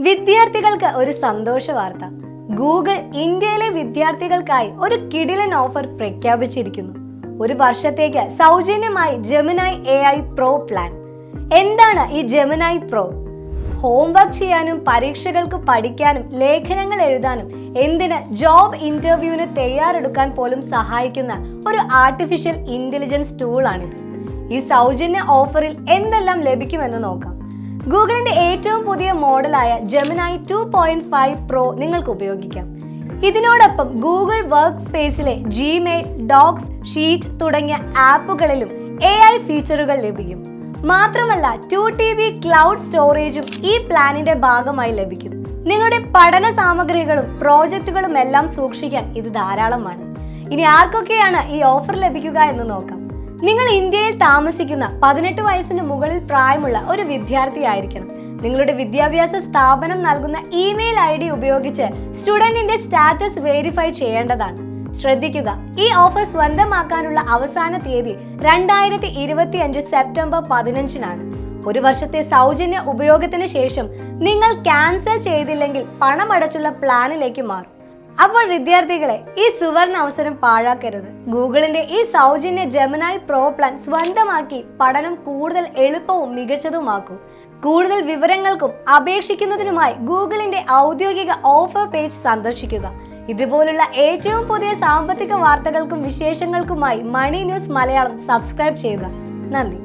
വിദ്യാർത്ഥികൾക്ക് ഒരു സന്തോഷ വാർത്ത. ഗൂഗിൾ ഇന്ത്യയിലെ വിദ്യാർത്ഥികൾക്കായി ഒരു കിടിലൻ ഓഫർ പ്രഖ്യാപിച്ചിരിക്കുന്നു. ഒരു വർഷത്തേക്ക് സൗജന്യമായി Gemini A I pro plan. എന്താണ് ഈ ജെമിനായി പ്രോ? ഹോംവർക്ക് ചെയ്യാനും പരീക്ഷകൾക്ക് പഠിക്കാനും ലേഖനങ്ങൾ എഴുതാനും എന്തിന് ജോബ് ഇന്റർവ്യൂവിന് തയ്യാറെടുക്കാൻ പോലും സഹായിക്കുന്ന ഒരു ആർട്ടിഫിഷ്യൽ ഇന്റലിജൻസ് ടൂളാണിത് ഈ സൗജന്യ ഓഫറിൽ എന്തെല്ലാം ലഭിക്കുമെന്ന് നോക്കാം. ഗൂഗിളിന്റെ ഏറ്റവും പുതിയ മോഡലായ Gemini two point five pro നിങ്ങൾക്ക് ഉപയോഗിക്കാം. ഇതിനോടൊപ്പം ഗൂഗിൾ വർക്ക് സ്പേസിലെ ജിമെയിൽ ഡോക്സ് ഷീറ്റ് തുടങ്ങിയ ആപ്പുകളിലും എ ഐ ഫീച്ചറുകൾ ലഭിക്കും. മാത്രമല്ല ടു ടി ബി ക്ലൗഡ് സ്റ്റോറേജും ഈ പ്ലാനിന്റെ ഭാഗമായി ലഭിക്കും. നിങ്ങളുടെ പഠന സാമഗ്രികളും പ്രോജക്റ്റുകളും എല്ലാം സൂക്ഷിക്കാൻ ഇത് ധാരാളമാണ്. ഇനി ആർക്കൊക്കെയാണ് ഈ ഓഫർ ലഭിക്കുക എന്ന് നോക്കാം. നിങ്ങൾ ഇന്ത്യയിൽ താമസിക്കുന്ന പതിനെട്ട് വയസ്സിന് മുകളിൽ പ്രായമുള്ള ഒരു വിദ്യാർത്ഥിയായിരിക്കണം നിങ്ങളുടെ വിദ്യാഭ്യാസ സ്ഥാപനം നൽകുന്ന ഇമെയിൽ ഐ ഡി ഉപയോഗിച്ച് സ്റ്റുഡന്റിന്റെ സ്റ്റാറ്റസ് വെരിഫൈ ചെയ്യേണ്ടതാണ്. ശ്രദ്ധിക്കുക ഈ ഓഫർ സ്വന്തമാക്കാനുള്ള അവസാന തീയതി രണ്ടായിരത്തി ഇരുപത്തി അഞ്ച് സെപ്റ്റംബർ പതിനഞ്ചിനാണ്. ഒരു വർഷത്തെ സൗജന്യ ഉപയോഗത്തിന് ശേഷം നിങ്ങൾ ക്യാൻസൽ ചെയ്തില്ലെങ്കിൽ പണമടച്ചുള്ള പ്ലാനിലേക്ക് മാറും. അപ്പോൾ വിദ്യാർത്ഥികളെ ഈ സുവർണ അവസരം പാഴാക്കരുത്. ഗൂഗിളിന്റെ ഈ സൗജന്യ ജമനായി പ്രോ പ്ലാൻ സ്വന്തമാക്കി പഠനം കൂടുതൽ എളുപ്പവും മികച്ചതുമാക്കൂ. കൂടുതൽ വിവരങ്ങൾക്കും അപേക്ഷിക്കുന്നതിനുമായി ഗൂഗിളിന്റെ ഔദ്യോഗിക ഓഫർ പേജ് സന്ദർശിക്കുക. ഇതുപോലുള്ള ഏറ്റവും പുതിയ സാമ്പത്തിക വാർത്തകൾക്കും വിശേഷങ്ങൾക്കുമായി മണി ന്യൂസ് മലയാളം സബ്സ്ക്രൈബ് ചെയ്യുക. നന്ദി.